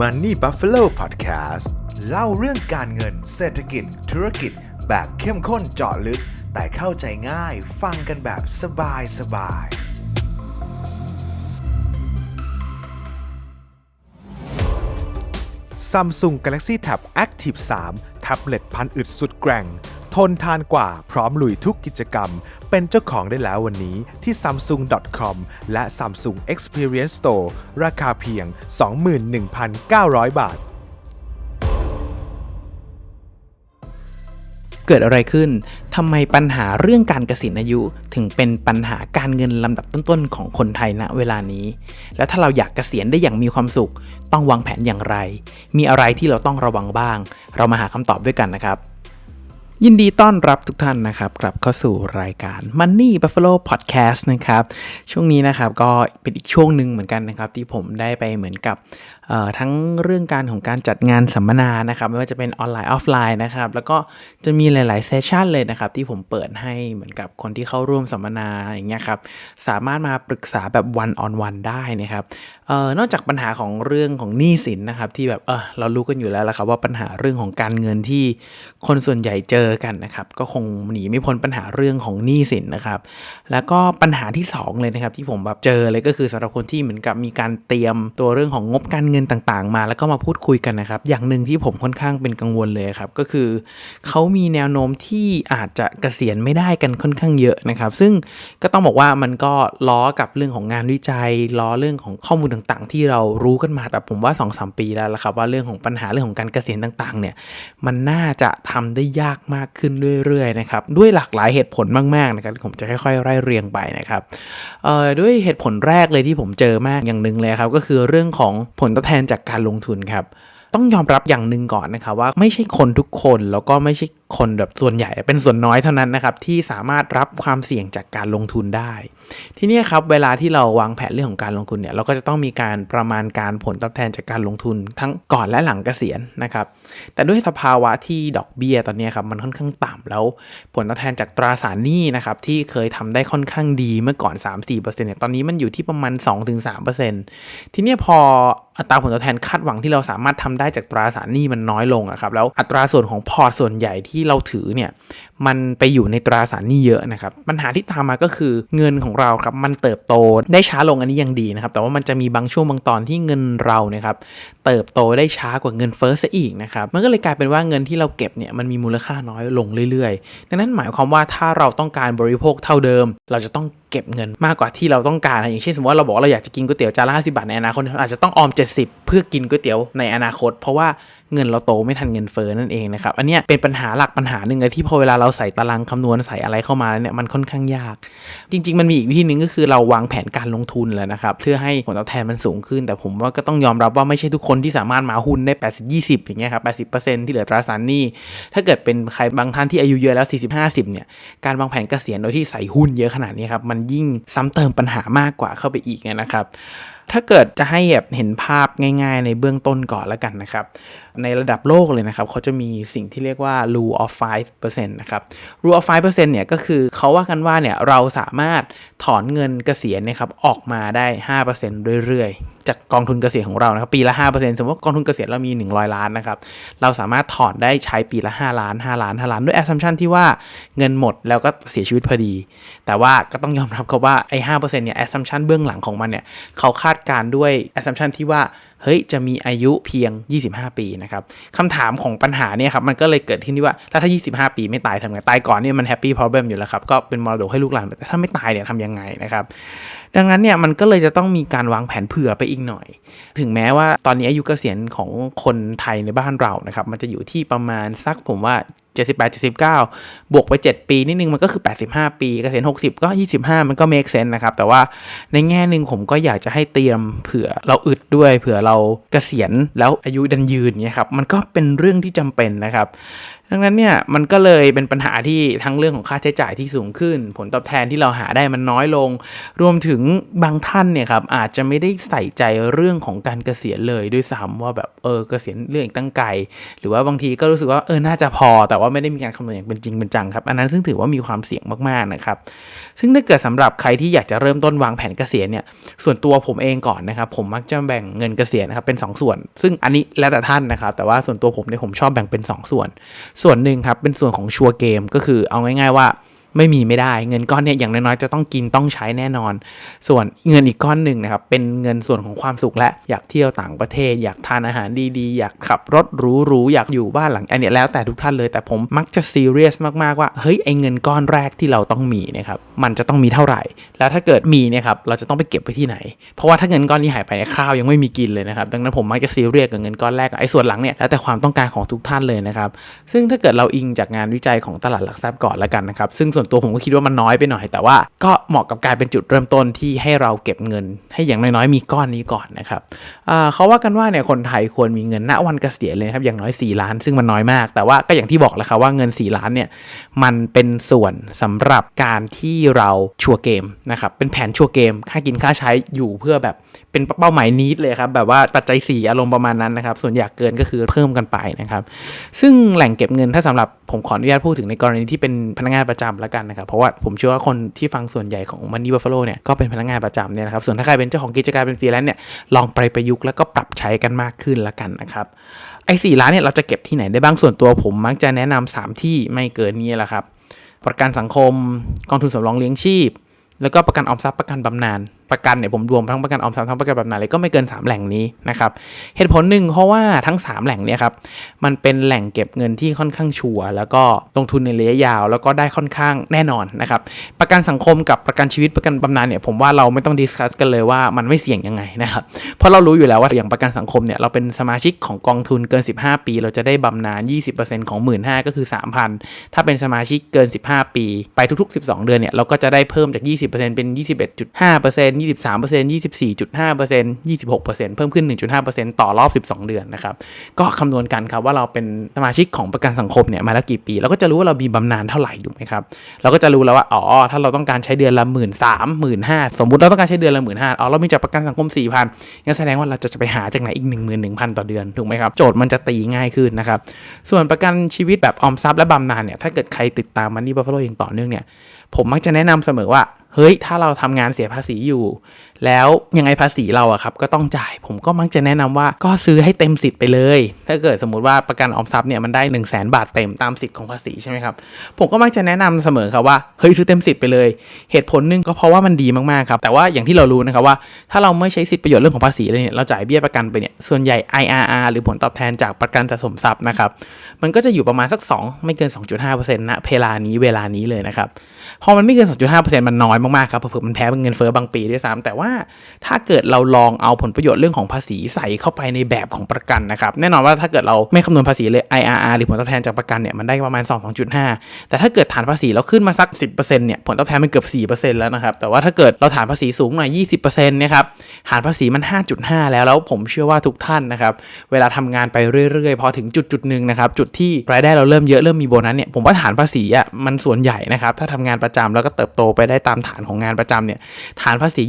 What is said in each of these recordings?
Money Buffalo Podcast เล่าเรื่องการเงินเศรษฐกิจ ธุรกิจ แบบเข้มข้นเจาะลึก แต่เข้าใจง่ายฟังกันแบบสบายสบาย Samsung Galaxy Tab Active 3 แท็บเล็ตพันอึดสุดแกร่ง ทนทานกว่าพร้อมลุยทุกกิจกรรม เป็นเจ้าของได้แล้ววันนี้ที่ samsung.com และ Samsung Experience Store ราคาเพียง 21,900 บาท เกิดอะไรขึ้นทำไมปัญหาเรื่องการเกษียณอายุ ถึงเป็นปัญหาการเงินลำดับต้นๆ ของคนไทยณเวลานี้ และถ้าเราอยากเกษียณได้อย่างมีความสุข ต้องวางแผนอย่างไร มีอะไรที่เราต้องระวังบ้าง เรามาหาคำตอบด้วยกันนะครับ ยินดีต้อนรับทุกท่านนะครับกลับเข้าสู่รายการ Money Buffalo Podcast นะครับ ช่วงนี้นะครับก็เป็นอีกช่วงหนึ่งเหมือนกันนะครับ ที่ผมได้ไปเหมือนกับ ทั้งเรื่องการของการจัดงานสัมมนานะครับไม่ว่าจะเป็นออนไลน์ออฟไลน์นะครับแล้วก็จะมีหลาย ๆ เซสชันเลยนะครับที่ผมเปิดให้เหมือนกับคนที่เข้าร่วมสัมมนาอย่างเงี้ยครับสามารถมาปรึกษาแบบ one on one ได้นะครับออนอกจากปัญหาของเรื่องของหนี้สินนะครับที่แบบเออเรารู้กันอยู่แล้วละครับว่าปัญหาเรื่องของการเงินที่คนส่วนใหญ่เจอกันนะครับก็คงหนีไม่พ้นปัญหาเรื่องของหนี้สินนะครับแล้วก็ปัญหาที่สองเลยนะครับที่ผมแบบเจอเลยก็คือสำหรับคนที่เหมือนกับมีการเตรียมตัวเรื่องของงบการเงินต่างๆ มาแล้วก็มาพูดคุยกันนะครับ อย่างหนึ่งที่ผมค่อนข้างเป็นกังวลเลยครับก็คือเขามีแนวโน้มที่อาจจะเกษียณไม่ได้กันค่อนข้างเยอะนะครับ ซึ่งก็ต้องบอกว่ามันก็ล้อกับเรื่องของงานวิจัย ล้อเรื่องของข้อมูลต่างๆ ที่เรารู้กันมาแต่ผมว่า2อสปีแล้วละครับว่าเรื่องของปัญหาเรื่องของการเกษียณต่างๆเนี่ยมันน่าจะทำได้ยากมากขึ้นเรื่อยๆนะครับด้วยหลากหลายเหตุผลมากๆนะครับผมจะค่อยๆไล่เรียงไปนะครับด้วยเหตุผลแรกเลยที่ผมเจอมากอย่างหนึ่งเลยครับก็คือเรื่องของผลตอบแทนจากการลงทุนครับ ต้องยอมรับอย่างหนึ่งก่อนนะครับว่าไม่ใช่คนทุกคนแล้วก็ไม่ใช่ คนแบบส่วนใหญ่เป็นส่วนน้อยเท่านั้นนะครับที่สามารถรับความเสี่ยงจากการลงทุนได้ ที่นี้ครับเวลาที่เราวางแผนเรื่องของการลงทุนเนี่ยเราก็จะต้องมีการประมาณการผลตอบแทนจากการลงทุนทั้งก่อนและหลังเกษียณนะครับแต่ด้วยสภาวะที่ดอกเบี้ยตอนนี้ครับมันค่อนข้างต่ำแล้วผลตอบแทนจากตราสารหนี้นะครับที่เคยทำได้ค่อนข้างดีเมื่อก่อน 3-4%เนี่ยตอนนี้มันอยู่ที่ประมาณ 2-3%ทีนี้พออัตราผลตอบแทนคาดหวังที่เราสามารถทำได้จากตราสารหนี้มันน้อยลงอะครับแล้วอัตราส่วนของพอร์ตส่วนใหญ่ที่ที่เราถือเนี่ยมันไปอยู่ในตราสารหนี้เยอะนะครับปัญหาที่ตามมาก็คือเงินของเราครับมันเติบโตได้ช้าลงอันนี้ยังดีนะครับ แต่ว่ามันจะมีบางช่วงบางตอนที่เงินเราเนี่ยครับเติบโตได้ช้ากว่าเงินเฟ้อซะอีกนะครับมันก็เลยกลายเป็นว่าเงินที่เราเก็บเนี่ยมันมีมูลค่าน้อยลงเรื่อยๆ ดังนั้นหมายความว่าถ้าเราต้องการบริโภคเท่าเดิม เราจะต้องเก็บเงินมากกว่าที่เราต้องการนะอย่างเช่นสมมติว่าเราบอกว่าเราอยากจะกินก๋วยเตี๋ยวจานละ50บาทในอนาคตอาจจะต้องออม 70 เพื่อกินก๋วยเตี๋ยวในอนาคต เพราะว่า เงินเราโตไม่ทันเงินเฟ้อนั่นเองนะครับ อันเนี้ยเป็นปัญหาหลักปัญหาหนึ่งเลยที่พอเวลาเราใส่ตารางคำนวณใส่อะไรเข้ามาเนี่ยมันค่อนข้างยาก จริง ๆ มันมีอีกวิธีหนึ่งก็คือเราวางแผนการลงทุนแหละนะครับเพื่อให้ผลตอบแทนมันสูงขึ้น แต่ผมว่าก็ต้องยอมรับว่าไม่ใช่ทุกคนที่สามารถมาหุ้นได้ 80 20 อย่างเงี้ยครับ80%ที่เหลือตราสารหนี้ถ้าเกิดเป็นใครบางท่านที่อายุเยอะแล้ว 40 50 เนี่ยการวางแผนเกษียณโดยที่ใส่หุ้นเยอะขนาดนี้ครับมันยิ่งซ้ำเติมปัญหามากกว่าเข้าไปอีกนะครับ ถ้าเกิดจะให้แบบเห็นภาพง่าย ๆ ในเบื้องต้นก่อนแล้วกันนะครับ ในระดับโลกเลยนะครับ เขาจะมีสิ่งที่เรียกว่า rule of 5%นะครับ rule of 5%เนี่ยก็คือเขาว่ากันว่าเนี่ยเราสามารถถอนเงินเกษียณนะครับออกมาได้ 5%เรื่อยๆ จากกองทุนเกษียณของเรานะครับปีละ5%สมมติว่ากองทุนเกษียณเรามี 100 ล้านนะครับเราสามารถถอนได้ใช้ปีละ 5 ล้าน 5 ล้าน 5 ล้านด้วยแอสซัมชันที่ว่าเงินหมดแล้วก็เสียชีวิตพอดี แต่ว่าก็ต้องยอมรับครับว่าไอ้5%เนี่ยแอสซัมชันเบื้องหลังของมันเนี่ยเขาคาดการณ์ด้วยแอสซัมชันที่ว่าเฮ้ยจะมีอายุเพียง 25 ปีนะครับคำถามของปัญหาเนี่ยครับมันก็เลยเกิดขึ้นที่ว่าถ้าถ้า 25 ปีไม่ตายทำไงตายก่อนเนี่ยมันแฮปปี้พ o เบ e m อยู่แล้วครับก็เป็นมรดกให้ลูกหลานแต่ถ้าไม่ตายเนี่ยทำยังไงนะครับดังนั้นเนี่ยมันก็เลยจะต้องมีการวางแผนเผื่อไปอีกหน่อย ถึงแม้ว่าตอนนี้อายุเกษียณของคนไทยในบ้านเรานะครับมันจะอยู่ที่ประมาณสักผมว่า 78 79 บวกไป 7 ปีนิดนึงมันก็คือ 85 ปีเกษียณ60 ก็ 25 มันก็เมคเซนนะครับ แต่ว่าในแง่หนึ่งผมก็อยากจะให้เตรียมเผื่อเราอึดด้วย เผื่อเราเกษียณแล้วอายุดันยืนเนี่ยครับ มันก็เป็นเรื่องที่จำเป็นนะครับ ดังนั้นเนี่ยมันก็เลยเป็นปัญหาที่ทั้งเรื่องของค่าใช้จ่ายที่สูงขึ้น ผลตอบแทนที่เราหาได้มันน้อยลง รวมถึงบางท่านเนี่ยครับอาจจะไม่ได้ใส่ใจเรื่องของการเกษียณเลยด้วยซ้ำว่าแบบเออเกษียณเรื่องอีกตั้งไกล หรือว่าบางทีก็รู้สึกว่าเออน่าจะพอ แต่ว่าไม่ได้มีการคำนวณอย่างเป็นจริงเป็นจังครับ อันนั้นซึ่งถือว่ามีความเสี่ยงมากๆนะครับ ซึ่งถ้าเกิดสำหรับใครที่อยากจะเริ่มต้นวางแผนเกษียณเนี่ยส่วนตัวผมเองก่อนนะครับผมมักจะแบ่งเงินเกษียณนะครับเป็น 2 ส่วน ซึ่งอันนี้แล้วแต่ท่านนะครับแต่ว่าส่วนตัวผมเนี่ยผมชอบแบ่งเป็น 2 ส่วนส่วนหนึ่งครับเป็นส่วนของชัวร์เกมก็คือเอาง่าย ๆว่า ไม่มีไม่ได้เงินก้อนเนี่ยอย่างน้อยๆจะต้องกินต้องใช้แน่นอน ส่วนเงินอีกก้อนหนึ่งนะครับเป็นเงินส่วนของความสุขและอยากเที่ยวต่างประเทศ อยากทานอาหารดีๆ อยากขับรถหรูๆอยากอยู่บ้านหลังอันนี้แล้วแต่ทุกท่านเลยแต่ผมมักจะซีเรียสมากๆว่าเฮ้ยไอเงินก้อนแรกที่เราต้องมีนะครับมันจะต้องมีเท่าไหร่ แล้วถ้าเกิดมีเนี่ยครับเราจะต้องไปเก็บไว้ที่ไหน เพราะว่าถ้าเงินก้อนนี้หายไปเนี่ยข้าวยังไม่มีกินเลยนะครับดังนั้นผมมักจะซีเรียสกับเงินก้อนแรกไอ้ส่วนหลังเนี่ยแล้วแต่ความต้องการของทุกท่านเลยนะครับซึ่งถ้าเกิดเราอิงจากงานวิจัยของตลาดหลักทรัพย์ก่อนล้วกันนะครับซึ่งส่วนตัวผมก็คิดว่ามันน้อยไปหน่อย แต่ว่าก็เหมาะกับการเป็นจุดเริ่มต้นที่ให้เราเก็บเงิน ให้อย่างน้อยๆมีก้อนนี้ก่อนนะครับเขาว่ากันว่าเนี่ยคนไทยควรมีเงินณวันเกษียณเลยครับอย่างน้อย 4 ล้าน ซึ่งมันน้อยมาก แต่ว่าก็อย่างที่บอกแล้วครับว่าเงิน 4 ล้านเนี่ยมันเป็นส่วนสำหรับการที่เราชัวร์เกมนะครับเป็นแผนชัวร์เกมค่ากินค่าใช้อยู่เพื่อแบบเป็นเป้าหมายนิดเลยครับแบบว่าปัจจัย4อารมณ์ประมาณนั้นนะครับส่วนอยากเกินก็คือเพิ่มกันไปนะครับซึ่งแหล่งเก็บเงินถ้าสำหรับผมขออนุญาตพูดถึงในกรณีที่เป็นพนักงานประจำแล้วกันนะครับ เพราะว่าผมเชื่อว่าคนที่ฟังส่วนใหญ่ของ Money Buffalo เนี่ยก็เป็นพนักงานประจำเนี่ยนะครับ ส่วนถ้าใครเป็นเจ้าของกิจการเป็นฟรีแลนซ์เนี่ยลองไปประยุกต์แล้วก็ปรับใช้กันมากขึ้นแล้วกันนะครับไอ้สี่ล้านเนี่ยเราจะเก็บที่ไหนได้บ้างส่วนตัวผมมักจะแนะนำสามที่ไม่เกินนี้แหละครับประกันสังคม กองทุนสำรองเลี้ยงชีพ แล้วก็ประกันออมทรัพย์ประกันบำนาญ ประกันเนี่ยผมรวมทั้งประกันออมทรัพย์ทั้งประกันแบำนาญเลยก็ไม่เกิน 3 แหล่งนี้นะครับเหตุผลหนึ่งเพราะว่าทั้ง 3 แหล่งเนี่ยครับมันเป็นแหล่งเก็บเงินที่ค่อนข้างชัวร์แล้วก็ลงทุนในระยะยาว แล้วก็ได้ค่อนข้างแน่นอนนะครับประกันสังคมกับประกันชีวิตประกันบำนาญเนี่ยผมว่าเราไม่ต้องดิสคัสกันเลยว่ามันไม่เสี่ยงยังไงนะครับเพราะเรารู้อยู่แล้วว่าอย่างประกันสังคมเนี่ยเราเป็นสมาชิกของกองทุนเกิน 15 ปี เราจะได้บำนาญ 20%ของ1 5ื่นก็คือ 3,000 ถ้าเป็นสมาชิกเกิน 15 ปี ไปทุก ๆ 12 เดือนเนี่ยเราก็จะได้เพิ่มจาก 20%เป็น 21.5% 23% 24.5% 26%เพิ่มขึ้น 1.5%ต่อรอบ 12 เดือนนะครับ ก็คำนวณกันครับว่าเราเป็นสมาชิกของประกันสังคมเนี่ยมาแล้วกี่ปี เราก็จะรู้ว่าเรามีบำนาญเท่าไหร่ถูกไหมครับ เราก็จะรู้แล้วว่า อ๋อ ถ้าเราต้องการใช้เดือนละ 1 3 0 0 0 0 1 5สมมุติเราต้องการใช้เดือนละ 1 5 0 0 0อ๋อ เรามีจากประกันสังคม 4,000งั้นแสดงว่าเราจะจะไปหาจากไหนอีก 11,000 ต่อเดือนถูกไหมครับ โจทย์มันจะตีง่ายขึ้นนะครับ ส่วนประกันชีวิตแบบออมทรัพย์และบำนาญเนี่ย ถ้าเกิดใครติดตามมันนี่บัฟเฟโลอย่างต่อเนื่องเนี่ย ผมมักจะแนะนำเสมอว่า เฮ้ย ถ้าเราทำงานเสียภาษีอยู่ แล้วยังไงภาษีเราอะครับก็ต้องจ่าย ผมก็มักจะแนะนำว่าก็ซื้อให้เต็มสิทธิ์ไปเลย ถ้าเกิดสมมติว่าประกันออมทรัพย์เนี่ยมันได้ 1 0 0 0 0แบาทเต็มตามสิทธิ์ของภาษีใช่ไหมครับผมก็มักจะแนะนำเสมอครับว่าเฮ้ยซื้อเต็มสิทธิ์ไปเลย เหตุผลหนึงก็เพราะว่ามันดีมากๆครับแต่ว่าอย่างที่เรารู้นะครับว่าถ้าเราไม่ใช้สิทธิประโยชน์เรื่องของภาษีเลยเนี่ยเราจ่ายเบี้ยประกันไปเนี่ยส่วนใหญ่ IRR หรือผลตอบแทนจากประกันสะสมทรัพย์นะครับมันก็จะอยู่ประมาณสัก 2 ไม่เกิน 2.5%ณเวลานี้เวลานี้เลยนะครับพอมันไม่เกิน 2.5%มันน้อยมากๆครับเผื่อมันแพ้เป็นเงินเฟ้อบางปีด้วยซ้ำแต่ว่าถ้าเกิดเราลองเอาผลประโยชน์เรื่องของภาษีใส่เข้าไปในแบบของประกันนะครับ แน่นอนว่าถ้าเกิดเราไม่คำนวณภาษีเลย IRR หรือผลตอบแทนจากประกันเนี่ยมันได้ประมาณ 2 2.5 แต่ถ้าเกิดฐานภาษีเราขึ้นมาสัก 10%เนี่ยผลตอบแทนมันเกือบ 4%แล้วนะครับ แต่ว่าถ้าเกิดเราฐานภาษีสูงหน่อย 20%เนี่ยครับฐานภาษีมัน 5.5 แล้วแล้วผมเชื่อว่าทุกท่านนะครับเวลาทำงานไปเรื่อยๆ พอถึงจุดจุดหนึ่งนะครับจุดที่รายได้เราเริ่มเยอะเริ่มมีโบนัสเนี่ยผมว่าฐานภาษีอะมันส่วนใหญ่นะครับถ้าทำงานประจำแล้วก็เติบโตไปได้ตามฐานของงานประจำเนี่ยฐานภาษี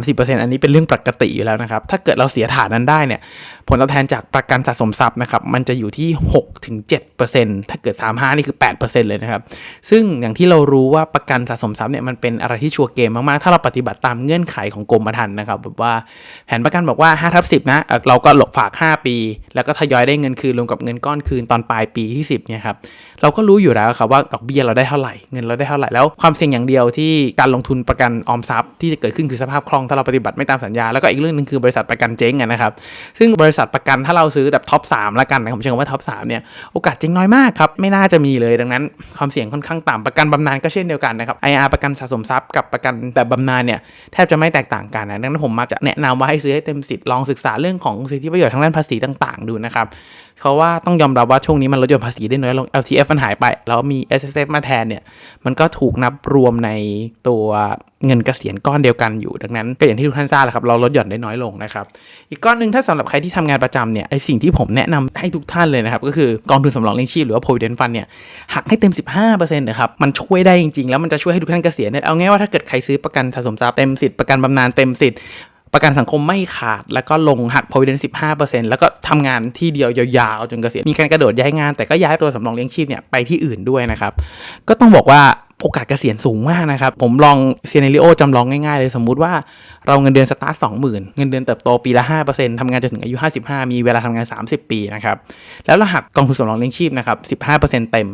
30%อันนี้เป็นเรื่องปกติอยู่แล้วนะครับ ถ้าเกิดเราเสียฐานนั้นได้เนี่ย ผลตอบแทนจากประกันสะสมทรัพย์นะครับ มันจะอยู่ที่ 6-7%ถ้าเกิด 35 นี่คือ 8%เลยนะครับ ซึ่งอย่างที่เรารู้ว่าประกันสะสมทรัพย์เนี่ยมันเป็นอะไรที่ชัวร์เกมมากๆ ถ้าเราปฏิบัติตามเงื่อนไขของกรมธรรม์นะครับแบบว่าแผนประกันบอกว่า5ทับ10นะเอ่อเราก็หลบฝาก 5 ปี แล้วก็ทยอยได้เงินคืนรวมกับเงินก้อนคืนตอนปลายปีที่ 10เนี่ยครับ เราก็รู้อยู่แล้วครับว่าดอกเบี้ยเราได้เท่าไหร่ เงินเราได้เท่าไหร่ แล้วความเสี่ยงอย่างเดียวที่การลงทุนประกันออมทรัพย์ที่จะเกิดขึ้นคือสภาพคล่องถ้าเราปฏิบัติไม่ตามสัญญา แล้วก็อีกเรื่องหนึงคือบริษัทประกันเจ๊งอะนะครับซึ่งบริษัทประกันถ้าเราซื้อแบบท็อป3แล้วกันนะผมใช้คำว่าท็อป3เนี่ยโอกาสเจ๊งน้อยมากครับไม่น่าจะมีเลยดังนั้นความเสี่ยงค่อนข้างต่ำประกันบำนาญก็เช่นเดียวกันนะครับ IR ประกันสะสมทรัพย์กับประกันแบบบำนาญเนี่ยแทบจะไม่แตกต่างกันนะดังนั้นผมมักจะแนะนำว่าให้ซื้อให้เต็มสิทธิ์ลองศึกษาเรื่องของสิทธิประโยชน์ทางด้านภาษีต่าง ๆ ดูนะครับ เพราว่าต้องยอมรับว่าช่วงนี้มันลดหย่อนภาษีได้น้อยลง LTF มันหายไป แล้วมี S S F มาแทนเนี่ย มันก็ถูกนับรวมในตัวเงินเกษียณก้อนเดียวกันอยู่ ดังนั้นก็อย่างที่ทุกท่านทราบแหละครับ เราลดหย่อนได้น้อยลงนะครับ อีกก้อนหนึ่งถ้าสำหรับใครที่ทำงานประจำเนี่ย ไอสิ่งที่ผมแนะนำให้ทุกท่านเลยนะครับ ก็คือกองทุนสำรองเลี้ยงชีพหรือว่า provident fund เนี่ย หักให้เต็ม 15%นะครับ มันช่วยได้จริงๆ แล้วมันจะช่วยให้ทุกท่านเกษียณเนี่ยเอาง่ายว่าถ้าเกิดใครซื้อประกันสะสมทรัพย์เต็มสิทธิ์ประกันบำนาญเต็มสิทธิ์ ประกันสังคมไม่ขาด แล้วก็ลงหัก provident 15%แล้วก็ทำงานที่เดียวยาวๆจนเกษียณมีการกระโดดย้ายงานแต่ก็ย้ายตัวสำรองเลี้ยงชีพเนี่ยไปที่อื่นด้วยนะครับก็ต้องบอกว่า โอกาสเกษียณสูงมากนะครับ ผมลองเซีเนริโอจำลองง่ายๆเลย สมมุติว่าเราเงินเดือนสตาร์ทสองหมื่นเงินเดือนเติบโตปีละ5%ทำงานจนถึงอายุ 55 มีเวลาทำงาน 30 ปีนะครับ แล้วเราหักกองทุนสำรองเลี้ยงชีพนะครับ 15%เต็ม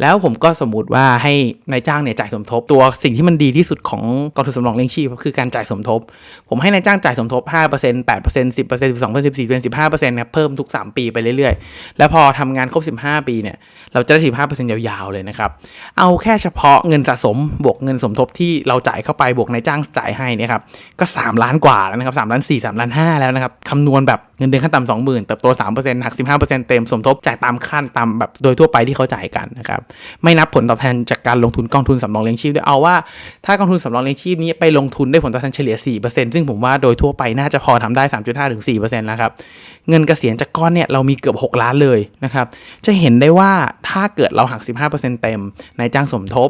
แล้วผมก็สมมติว่าให้นายจ้างเนี่ยจ่ายสมทบตัวสิ่งที่มันดีที่สุดของกองทุนสำรองเลี้ยงชีพคือการจ่ายสมทบ ผมให้นายจ้างจ่ายสมทบ 5% 8% 10% 12% 14% 15%ครับเพิ่มทุก 3 ปีไปเรื่อยๆ แล้วพอทำงานครบ 15 ปีเนี่ยเราจะได้15%ยาวๆเลยนะครับเอาแค่เฉพาะเงินสะสมบวกเงินสมทบที่เราจ่ายเข้าไปบวกนายจ้างจ่ายให้นี่ครับก็ 3 ล้านกว่าแล้วนะครับ3ล้าน4 3ล้าน5แล้วนะครับคำนวณแบบเงินเดือนขั้นต่ำ20,000เติบโต3%หัก15%เปอร์เซ็นต์เต็มสมทบจ่ายตามขั้นตามแบบโดยทั่วไปที่เขาจ่ายกันนะครับไม่นับผลตอบแทนจากการลงทุนกองทุนสำรองเลี้ยงชีพด้วยเอาว่าถ้ากองทุนสำรองเลี้ยงชีพนี้ไปลงทุนได้ผลตอบแทนเฉลี่ย4%ซึ่งผมว่าโดยทั่วไปน่าจะพอทำได้3.5ถึง4%แล้วครับเงินเกษียณจากก้อนเนี่ยเรามีเกือบ6ล้านเลยนะครับจะเห็นได้ว่าถ้าเกิดเราหัก15%เต็มนายจ้างสมทบ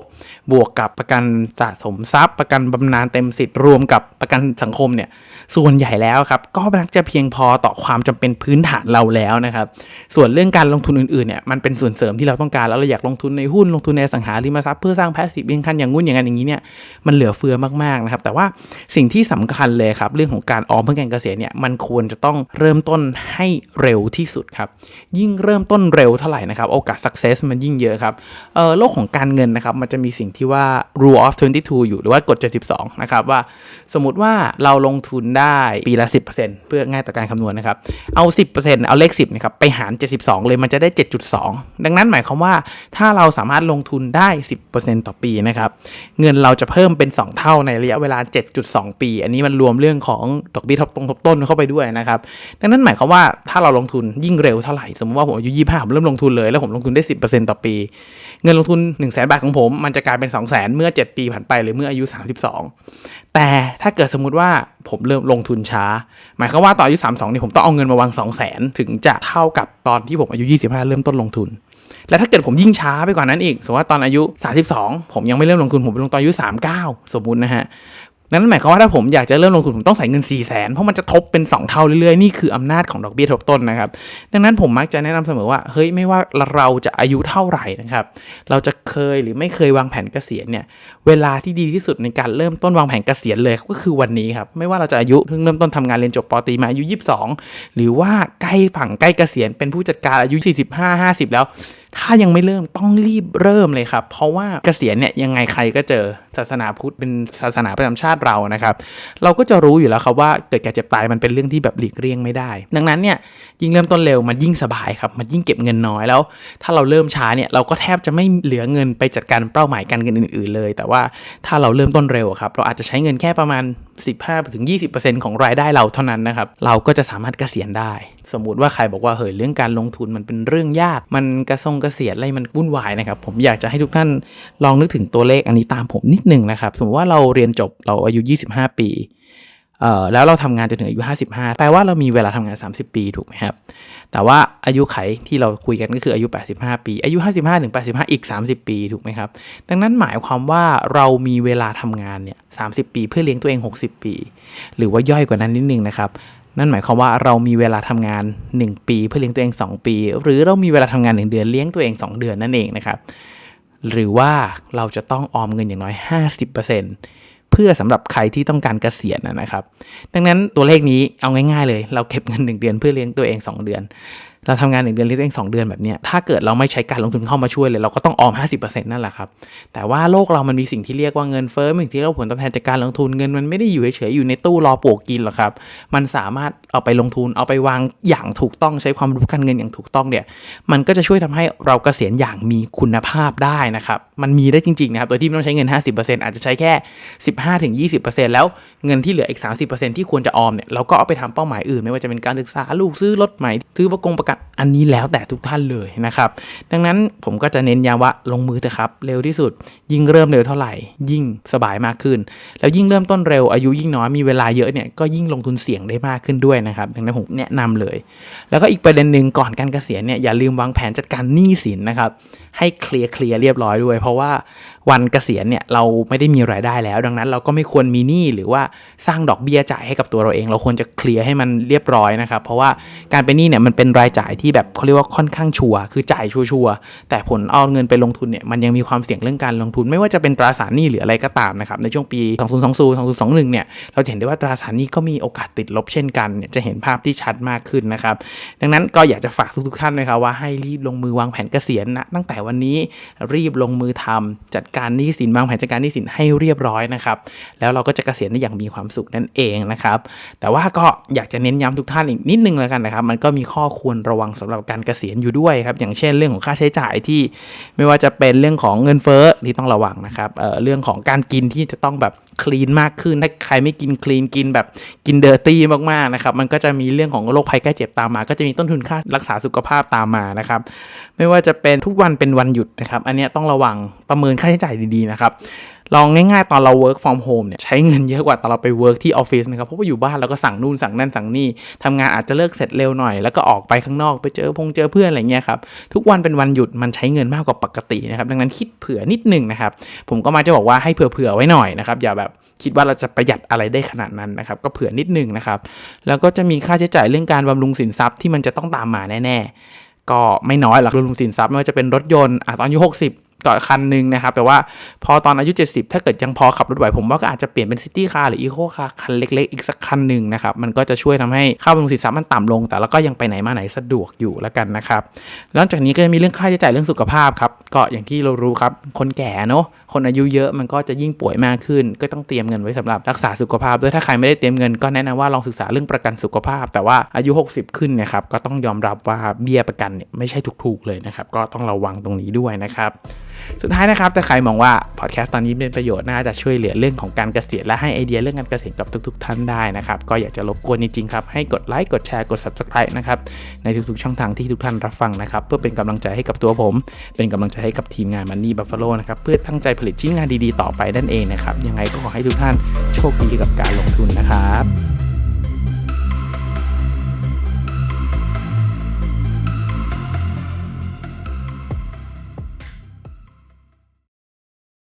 บวกกับประกันสะสมทรัพย์ ประกันบำนาญเต็มสิทธิ์รวมกับประกันสังคมเนี่ยส่วนใหญ่แล้วครับก็มักจะเพียงพอต่อความจำเป็นพื้นฐานเราแล้วนะครับ ส่วนเรื่องการลงทุนอื่นๆเนี่ยมันเป็นส่วนเสริมที่เราต้องการแล้วเราอยากลงทุนในหุ้นลงทุนในสังหาริมทรัพย์เพื่อสร้างแพสซีฟอินคัมอย่างงุ่นอย่างนั้นอย่างนี้เนี่ยมันเหลือเฟือมากๆนะครับแต่ว่าสิ่งที่สำคัญเลยครับเรื่องของการออมเพื่อการเกษียณเนี่ยมันควรจะต้องเริ่มต้นให้เร็วที่สุดครับยิ่งเริ่มต้นเร็วเท่าไหร่นะครับโอกาส success มันยิ่งเยอะครับเออโลกของการเงินนะครับมันจะมีสิ่งที่ว่า rule of 22 อยู่หรือว่ากฎ 72 นะครับ ว่าสมมติว่าเราลงทุนได้ปีละ 10%เพื่อง่ายต่อการคำนวณนะครับ เอา 10%เอาเลข 10นะครับไปหาร 72 เลยมันจะได้ 7.2 ดังนั้นหมายความว่าถ้าเราสามารถลงทุนได้ 10%ต่อปีนะครับ เงินเราจะเพิ่มเป็น 2 เท่าในระยะเวลา 7.2 ปี อันนี้มันรวมเรื่องของดอกเบี้ยทบตรงทบต้นเข้าไปด้วยนะครับ ดังนั้นหมายความว่าถ้าเราลงทุนยิ่งเร็วเท่าไหร่สมมติว่าผมอายุ25ผมเริ่มลงทุนเลยแล้วผมลงทุนได้ 10%ต่อปี เงินลงทุน 1 0 0 0 0บาทของผมมันจะกลายเป็น 2 0 0 0 0นเมื่อ 7 ปีผ่านไปหรือเมื่ออายุ 32 แต่ถ้าเกิดสมมติว่าผมเริ่มลงทุนช้า หมายความว่าตอนอายุ 32เนี่ยผมต้องเอาเงินมาวาง 2 0 0 0 0 0 ถึงจะเท่ากับตอนที่ผมอายุ 25 เริ่มต้นลงทุน และถ้าเกิดผมยิ่งช้าไปกว่านั้นอีก สมมติว่าตอนอายุ 32 ผมยังไม่เริ่มลงทุนผมไปลงตอนอายุ 39 สมมตินะฮะ นั้นหมายความว่าถ้าผมอยากจะเริ่มลงทุนผมต้องใส่เงิน 4 0 0แสนเพราะมันจะทบเป็น 2 เท่าเรื่อยๆ นี่คืออำนาจของดอกเบี้ยทบต้นนะครับ ดังนั้นผมมักจะแนะนำเสมอว่าเฮ้ยไม่ว่าเราจะอายุเท่าไหร่นะครับ เราจะเคยหรือไม่เคยวางแผนเกษียณเนี่ยเวลาที่ดีที่สุดในการเริ่มต้นวางแผนเกษียณเลยก็คือวันนี้ครับไม่ว่าเราจะอายุเพิ่งเริ่มต้นทำงานเรียนจบปตรีมาอายุ 22 หรือว่าใกล้ฝั่งใกล้เกษียณเป็นผู้จัดการอายุ 45 50 แล้ว ถ้ายังไม่เริ่มต้องรีบเริ่มเลยครับ เพราะว่าเกษียณเนี่ยยังไงใครก็เจอศาสนาพุทธเป็นศาสนาประจำชาติเรานะครับ เราก็จะรู้อยู่แล้วครับว่าเกิดแก่เจ็บตายมันเป็นเรื่องที่แบบหลีกเลี่ยงไม่ได้ ดังนั้นเนี่ยยิ่งเริ่มต้นเร็วมันยิ่งสบายครับมันยิ่งเก็บเงินน้อยแล้ว ถ้าเราเริ่มช้าเนี่ยเราก็แทบจะไม่เหลือเงินไปจัดการเป้าหมายการเงินอื่น ๆ เลย แต่ว่าถ้าเราเริ่มต้นเร็วครับเราอาจจะใช้เงินแค่ประมาณ 15-20%ของรายได้เราเท่านั้นนะครับเราก็จะสามารถเกษียณได้ สมมุติว่าใครบอกว่าเฮ้ยเรื่องการลงทุนมันเป็นเรื่องยาก มันกระทรงเกษียณอะไรมันวุ่นวายนะครับ ผมอยากจะให้ทุกท่านลองนึกถึงตัวเลขอันนี้ตามผมนิดนึงนะครับ สมมติว่าเราเรียนจบเราอายุ 25 ปีเอ่อแล้วเราทำงานจนถึงอายุ 55 แปลว่าเรามีเวลาทำงาน 30 ปีถูกไหมครับ แต่ว่าอายุไขที่เราคุยกันก็คืออายุ 85 ปี อายุ 55ถึง85 อีก 30 ปีถูกไหมครับ ดังนั้นหมายความว่าเรามีเวลาทำงานเนี่ย 30 ปีเพื่อเลี้ยงตัวเอง 60 ปี หรือว่าย่อยกว่านั้นนิดนึงนะครับ นั่นหมายความว่าเรามีเวลาทำงาน 1 ปีเพื่อเลี้ยงตัวเอง 2 ปี หรือเรามีเวลาทำงาน 1 เดือนเลี้ยงตัวเอง 2 เดือนนั่นเองนะครับ หรือว่าเราจะต้องออมเงินอย่างน้อย 50%เพื่อสำหรับใครที่ต้องการเกษียณนะนะครับ ดังนั้นตัวเลขนี้เอาง่าย ๆ เลย เราเก็บเงิน 1 เดือนเพื่อเลี้ยงตัวเอง 2 เดือน เราทำงานหนึ่งเดือนเลี้ยงเองสองเดือนแบบเนี้ยถ้าเกิดเราไม่ใช้การลงทุนเข้ามาช่วยเลย เราก็ต้องออม 50%นั่นแหละครับ แต่ว่าโลกเรามันมีสิ่งที่เรียกว่าเงินเฟ้อสิ่งที่เรียกว่าผลตอบแทนจากการลงทุนเงินมันไม่ได้อยู่เฉยๆอยู่ในตู้รอปลวกกินหรอกครับ มันสามารถเอาไปลงทุนเอาไปวางอย่างถูกต้องใช้ความรู้การเงินอย่างถูกต้องเนี่ยมันก็จะช่วยทำให้เราเกษียณอย่างมีคุณภาพได้นะครับมันมีได้จริงๆนะครับโดยที่ไม่ต้องใช้เงิน 50%อาจจะใช้แค่ 15-20%แล้วเงินที่เหลืออีก 30%ที่ควรจะออมเนี่ยเราก็เอาไปทำเป้าหมายอื่นไม่ว่าจะเป็นการศึกษาลูกซื้อรถใหม่ซื้อประกงประกันอันนี้แล้วแต่ทุกท่านเลยนะครับ ดังนั้นผมก็จะเน้นย้ำว่าลงมือเถอะครับ เร็วที่สุด ยิ่งเริ่มเร็วเท่าไหร่ ยิ่งสบายมากขึ้น แล้วยิ่งเริ่มต้นเร็วอายุยิ่งน้อยมีเวลาเยอะเนี่ยก็ยิ่งลงทุนเสี่ยงได้มากขึ้นด้วยนะครับ ดังนั้นผมแนะนำเลย แล้วก็อีกประเด็นหนึ่งก่อนการเกษียณเนี่ยอย่าลืมวางแผนจัดการหนี้สินนะครับให้เคลียร์เคลียร์เรียบร้อยด้วย เพราะว่า วันเกษียณเนี่ยเราไม่ได้มีรายได้แล้ว ดังนั้นเราก็ไม่ควรมีหนี้หรือว่าสร้างดอกเบี้ยจ่ายให้กับตัวเราเอง เราควรจะเคลียร์ให้มันเรียบร้อยนะครับ เพราะว่าการเป็นหนี้เนี่ยมันเป็นรายจ่ายที่แบบเขาเรียกว่าค่อนข้างชัวร์คือจ่ายชัวร์ๆแต่ผลเอาเงินไปลงทุนเนี่ยมันยังมีความเสี่ยงเรื่องการลงทุน ไม่ว่าจะเป็นตราสารหนี้หรืออะไรก็ตามนะครับในช่วงปี 2020 2021 เนี่ยเราจะเห็นได้ว่าตราสารหนี้ก็มีโอกาสติดลบเช่นกันเนี่ยจะเห็นภาพที่ชัดมากขึ้นนะครับดังนั้นก็อยากจะฝากทุกๆท่านนะครับว่าให้รีบลงมือวางแผนเกษียณนะตั้งแต่วันนี้รีบลงมือทำจัดการหนี้สินวางแผนจัดการหนี้สินให้เรียบร้อยนะครับ แล้วเราก็จะเกษียณได้อย่างมีความสุขนั่นเองนะครับ แต่ว่าก็อยากจะเน้นย้ำทุกท่านอีกนิดนึงแล้วกันนะครับ มันก็มีข้อควรระวังสำหรับการเกษียณอยู่ด้วยครับ อย่างเช่นเรื่องของค่าใช้จ่ายที่ ไม่ว่าจะเป็นเรื่องของเงินเฟ้อที่ต้องระวังนะครับเเรื่องของการกินที่จะต้องแบบคลีนมากขึ้น ถ้าใครไม่กินคลีนกินแบบกินเดอร์ตี้มากๆนะครับ มันก็จะมีเรื่องของโรคภัยใกล้เจ็บตามมา ก็จะมีต้นทุนค่ารักษาสุขภาพตามมานะครับ ไม่ว่าจะเป็นทุกวันเป็นวันหยุดนะครับ อันนี้ต้องระวังประเมินค่าใช้จ่ายดีๆนะครับ ลองง่ายๆ ตอนเรา work from home เนี่ยใช้เงินเยอะกว่าตอนเราไป work ที่ออฟฟิศนะครับเพราะว่าอยู่บ้านเราก็สั่งนู่นสั่งนั่นสั่งนี่ทำงานอาจจะเลิกเสร็จเร็วหน่อย แล้วก็ออกไปข้างนอกไปเจอพงเจอเพื่อนอะไรเงี้ยครับทุกวันเป็นวันหยุดมันใช้เงินมากกว่าปกตินะครับดังนั้นคิดเผื่อนิดหนึงนะครับผมก็มาจะบอกว่าให้เผื่อๆไว้หน่อยนะครับอย่าแบบคิดว่าเราจะประหยัดอะไรได้ขนาดนั้นนะครับก็เผื่อนิดหนึงนะครับแล้วก็จะมีค่าใช้จ่ายเรื่องการบำรุงสินทรัพย์ที่มันจะต้องตามมาแน่ๆก็ไม่น้อยหรอกบำรุงสินทรัพย์ไม่ว่าจะเป็นรถยนต์อะตอนอายุ60 ต่อคันหนึ่งนะครับ แต่ว่าพอตอนอายุ 70 ถ้าเกิดยังพอขับรถไหวผมว่าก็อาจจะเปลี่ยนเป็นซิตี้คาร์หรืออีโคคาร์คันเล็กๆ อีกสักคันหนึ่งนะครับ มันก็จะช่วยทำให้ค่าบำรุงสินทรัพย์มันต่ำลง แต่แล้วก็ยังไปไหนมาไหนสะดวกอยู่แล้วกันนะครับแล้วจากนี้ก็จะมีเรื่องค่าใช้จ่ายเรื่องสุขภาพครับก็อย่างที่เรารู้ครับคนแก่เนาะคนอายุเยอะมันก็จะยิ่งป่วยมากขึ้น ก็ต้องเตรียมเงินไว้สำหรับรักษาสุขภาพด้วยถ้าใครไม่ได้เตรียมเงินก็แนะนำว่าลองศึกษาเรื่องประกันสุขภาพ แต่ว่าอายุ 60 ขึ้นนี่ยครับก็ต้องยอมรับว่าเบี้ยประกันเนี่ยไม่ใช่ถูกๆเลยนะครับก็ต้องระวังตรงนี้ด้วยนะครับ สุดท้ายนะครับถ้าใครมองว่าพอดแคสต์ตอนนี้เป็นประโยชน์น่าจะช่วยเหลือเรื่องของการเกษียณและให้ไอเดียเรื่องการเกษียณกับทุก ๆ ท่านได้นะครับก็อยากจะรบกวนจริงๆครับให้กดไลค์กดแชร์กด subscribe นะครับในทุกๆช่องทางที่ทุกท่านรับฟังนะครับเพื่อเป็นกำลังใจให้กับตัวผม เป็นกำลังใจให้กับทีมงาน Money Buffalo นะครับเพื่อตั้งใจผลิตชิ้นงานดีๆ ต่อไปนั่นเองนะครับยังไงก็ขอให้ทุกท่านโชคดีกับการลงทุนนะครับ